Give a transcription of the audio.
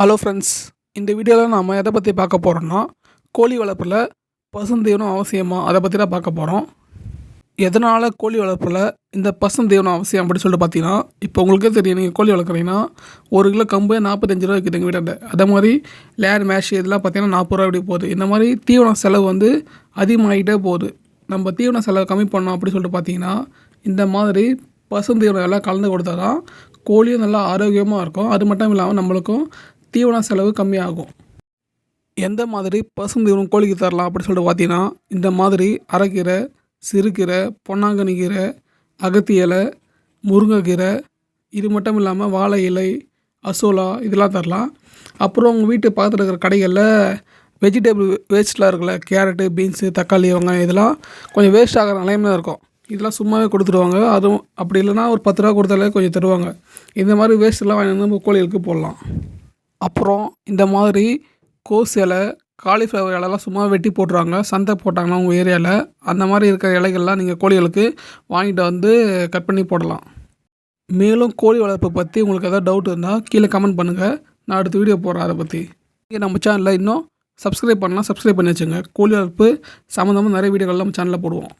Hello friends இந்த வீடியோவில் நாம் எதை பற்றி பார்க்க போகிறோம்னா கோழி வளர்ப்பில் பசுந்தீவனம் அவசியமா? அதை பற்றி தான் பார்க்க போகிறோம் எதனால் கோழி வளர்ப்பில் இந்த பசுந்தீவனம் அவசியம் அப்படின்னு சொல்லிட்டு பார்த்தீங்கன்னா இப்போ உங்களுக்கே தெரியும் நீங்கள் கோழி வளர்க்குறீங்கன்னா ஒரு கிலோ கம்பு நாற்பத்தஞ்சு ரூபா விற்குது எங்கள் வீட்டாண்ட அதே மாதிரி லேர் மேஷ் இதெல்லாம் பார்த்தீங்கன்னா நாற்பது ரூபா இப்படி போகுது. இந்த மாதிரி தீவன செலவு வந்து அதிகமாகிட்டே போகுது. நம்ம தீவன செலவு கம்மி பண்ணோம் அப்படின்னு சொல்லிட்டு பார்த்தீங்கன்னா இந்த மாதிரி பசுந்தீவனம் எல்லாம் கலந்து கொடுத்தா தான் கோழியும் நல்லா ஆரோக்கியமாக இருக்கும். அது மட்டும் இல்லாமல் நம்மளுக்கும் தீவன செலவு கம்மியாகும். எந்த மாதிரி பசுந்தீவனம் கோழிக்கு தரலாம் அப்படின்னு சொல்லிட்டு பார்த்தீங்கன்னா இந்த மாதிரி அரைக்கீரை சிறுகீரை பொன்னாங்கனி கீரை அகத்தி இலை முருங்கைக்கீரை இது மட்டும் இல்லாமல் வாழை இலை அசோலா இதெல்லாம் தரலாம். அப்புறம் உங்கள் வீட்டு பக்கத்தில் இருக்கிற கடைகளில் வெஜிடபிள் வேஸ்ட்லாம் இருக்குல்ல கேரட்டு பீன்ஸு தக்காளி வெங்காயம் இதெல்லாம் கொஞ்சம் வேஸ்ட் ஆகிற நிலைமையில இருக்கும். இதெல்லாம் சும்மாவே கொடுத்துருவாங்க அதுவும் அப்படி இல்லைன்னா ஒரு பத்து ரூபா கொடுத்தாலே கொஞ்சம் தருவாங்க. இந்த மாதிரி வேஸ்ட்லாம் வாங்கி வந்து நம்ம கோழிகளுக்கு போடலாம். அப்புறம் இந்த மாதிரி கோஸ் இலை காலிஃப்ளவர் இலைலாம் சும்மா வெட்டி போட்டுருவாங்க சந்தை போட்டாங்கன்னா உங்கள் ஏரியாவில் அந்த மாதிரி இருக்கிற இலைகள்லாம் நீங்கள் கோழிகளுக்கு வாங்கிட்டு வந்து கட் பண்ணி போடலாம். மேலும் கோழி வளர்ப்பு பற்றி உங்களுக்கு எதாவது டவுட் இருந்தால் கீழே கமெண்ட் பண்ணுங்கள் நான் அடுத்த வீடியோ போடுறேன் அதை பற்றி இங்கே நம்ம சேனலில் இன்னும் சப்ஸ்கிரைப் பண்ணலாம். சப்ஸ்கிரைப் பண்ணி வச்சுங்க. கோழி வளர்ப்பு சம்மந்தமாக நிறைய வீடியோகள் நம்ம சேனலில் போடுவோம்.